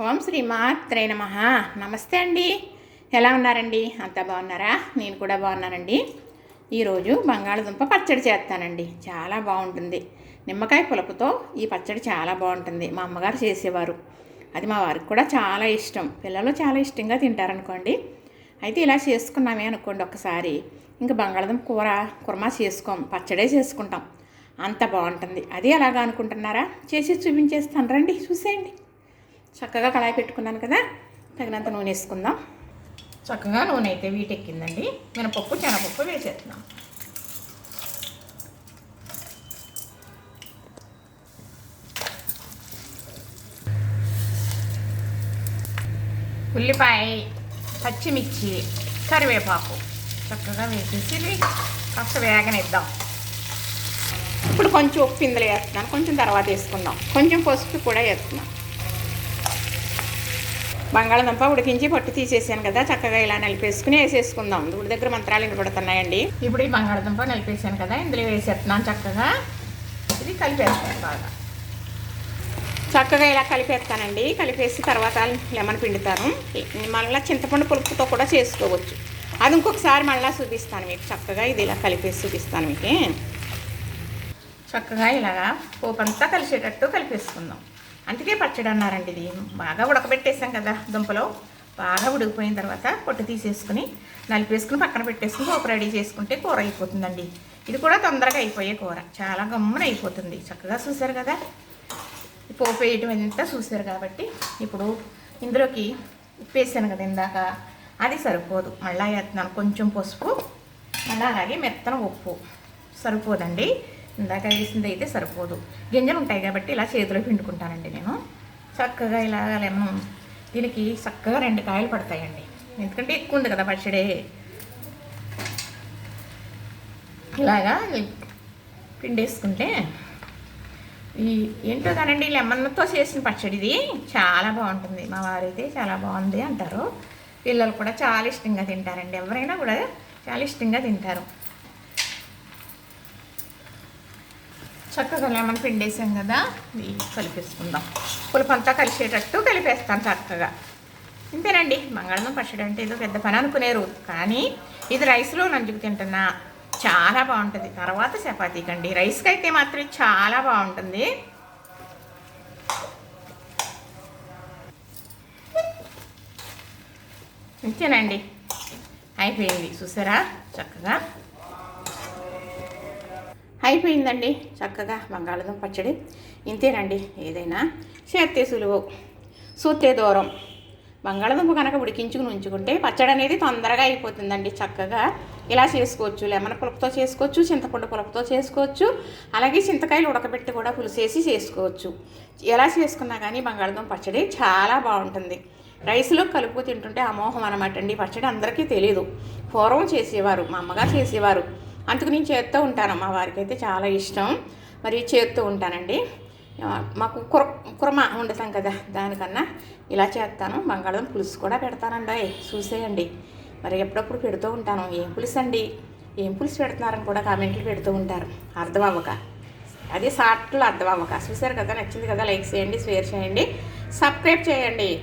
ఓం శ్రీ మాత్రే నమ. నమస్తే అండి. ఎలా ఉన్నారండి? అంతా బాగున్నారా? నేను కూడా బాగున్నానండి. ఈరోజు బంగాళదుంప పచ్చడి చేస్తానండి. చాలా బాగుంటుంది. నిమ్మకాయ పులుపుతో ఈ పచ్చడి చాలా బాగుంటుంది. మా అమ్మగారు చేసేవారు. అది మా వారికి కూడా చాలా ఇష్టం. పిల్లలు చాలా ఇష్టంగా తింటారనుకోండి. అయితే ఇలా చేసుకున్నామే అనుకోండి ఒకసారి ఇంకా బంగాళదుంప కూర కుర్మా చేసుకోం. పచ్చడే చేసుకుంటాం. అంత బాగుంటుంది. అది ఎలాగా అనుకుంటున్నారా? చేసి చూపించేస్తాను. రండి చూసేయండి. చక్కగా కళాయి పెట్టుకున్నాను కదా తగినంత నూనె వేసుకుందాం. చక్కగా నూనె అయితే వీటెక్కిందండి. మినపప్పు శనగపప్పు వేసేస్తున్నాం. ఉల్లిపాయ పచ్చిమిర్చి కరివేపాకు చక్కగా వేసేసి కాస్త వేగనిద్దాం. ఇప్పుడు కొంచెం ఉప్పు ఇందులో వేస్తున్నాను. కొంచెం తర్వాత వేసుకుందాం. కొంచెం పసుపు కూడా వేస్తున్నాం. బంగాళదుంప ఉడికించి పట్టు తీసేసాను కదా చక్కగా ఇలా నలిపేసుకుని వేసేసుకుందాం. ఇప్పుడు దగ్గర మంత్రాలు వినపడుతున్నాయండి. ఇప్పుడు ఈ బంగాళదుంప నలిపేసాను కదా ఇందులో వేసేస్తున్నాను చక్కగా. ఇది కలిపేస్తాను బాగా. చక్కగా ఇలా కలిపేస్తానండి. కలిపేసి తర్వాత లెమన్ పిండుతాను. మళ్ళీ చింతపండు పులుపుతో కూడా చేసుకోవచ్చు. అది ఇంకొకసారి మళ్ళీ చూపిస్తాను మీకు. చక్కగా ఇది ఇలా కలిపేసి చూపిస్తాను మీకు. చక్కగా ఇలాగా పోపంతా కలిసేటట్టు కలిపేసుకుందాం. అందుకే పచ్చడి అన్నారండి ఇది. బాగా ఉడకబెట్టేసాం కదా దుంపలో. బాగా ఉడికిపోయిన తర్వాత పొట్టు తీసేసుకుని నలిపేసుకుని పక్కన పెట్టేసుకుని పోపు రెడీ చేసుకుంటే కూర అయిపోతుందండి. ఇది కూడా తొందరగా అయిపోయే కూర. చాలా గమ్మున అయిపోతుంది. చక్కగా చూశారు కదా? ఈ పోపు వేయటం అంతా చూసారు కాబట్టి ఇప్పుడు ఇందులోకి ఉప్పేసాను కదా ఇందాక. అది సరిపోదు. మళ్ళీ వేస్తున్నాను. కొంచెం పసుపు మళ్ళీ అలాగే మెత్తన ఉప్పు. సరిపోదండి. ఇందాక వేసింది అయితే సరిపోదు. గింజలు ఉంటాయి కాబట్టి ఇలా చేతిలో పిండుకుంటానండి నేను. చక్కగా ఇలా లెమన్ దీనికి చక్కగా రెండు కాయలు పడతాయండి. ఎందుకంటే ఎక్కువ ఉంది కదా పచ్చడి. ఇలాగా పిండేసుకుంటే ఈ ఏంటో కానండి లెమన్తో చేసిన పచ్చడి ఇది చాలా బాగుంటుంది. మా వారైతే చాలా బాగుంది అంటారు. పిల్లలు కూడా చాలా ఇష్టంగా తింటారండి. ఎవరైనా కూడా చాలా ఇష్టంగా తింటారు. చక్కగా లెమన్ పిండేసాం కదా. ఇది కలిపేసుకుందాం. పులుపంతా కలిసేటట్టు కలిపేస్తాను చక్కగా. ఇంతేనండి. బంగాళం పచ్చడి అంటే ఏదో పెద్ద పని అనుకునేరు కానీ ఇది రైస్లో నంచుకు తింటున్నా చాలా బాగుంటుంది. తర్వాత చపాతీకి అండి రైస్కి అయితే మాత్రం చాలా బాగుంటుంది. ఇంతేనండి. అయిపోయింది. చూసారా? చక్కగా. అయిపోయిందండి. చక్కగా బంగాళదుంప పచ్చడి. ఇంతేనండి ఏదైనా చేస్తే సులువు సూతే దూరం. బంగాళదుంప కనుక ఉడికించుకుని ఉంచుకుంటే పచ్చడి అనేది తొందరగా అయిపోతుందండి. చక్కగా ఇలా చేసుకోవచ్చు. లెమన్ పులుపుతో చేసుకోవచ్చు చింతపండు పులుపుతో చేసుకోవచ్చు అలాగే చింతకాయలు ఉడకబెట్టి కూడా పులుసేసి చేసుకోవచ్చు. ఎలా చేసుకున్నా కానీ బంగాళదుంప పచ్చడి చాలా బాగుంటుంది. రైస్లో కలుపు తింటుంటే అమోహం అనమాట అండి పచ్చడి అందరికీ తెలియదు పూర్వం చేసేవారు మా అమ్మగారు చేసేవారు. అందుకు నేను చేస్తూ ఉంటాను మా వారికి అయితే చాలా ఇష్టం. మరి చేస్తూ ఉంటానండి. మాకు కుర కుర్మ వండుతాం కదా దానికన్నా ఇలా చేస్తాను బంగాళదుంప పులుసు కూడా పెడతానండి. చూసేయండి. మరి ఎప్పుడప్పుడు పెడుతూ ఉంటాను. ఏం పులుసు అండి ఏం పులుసు పెడుతున్నారని కూడా కామెంట్లు పెడుతూ ఉంటారు. అర్థం అవ్వక. అది షార్ట్లో అర్థం అవ్వక. చూసారు కదా? నచ్చింది కదా? లైక్ చేయండి షేర్ చేయండి. సబ్స్క్రైబ్ చేయండి.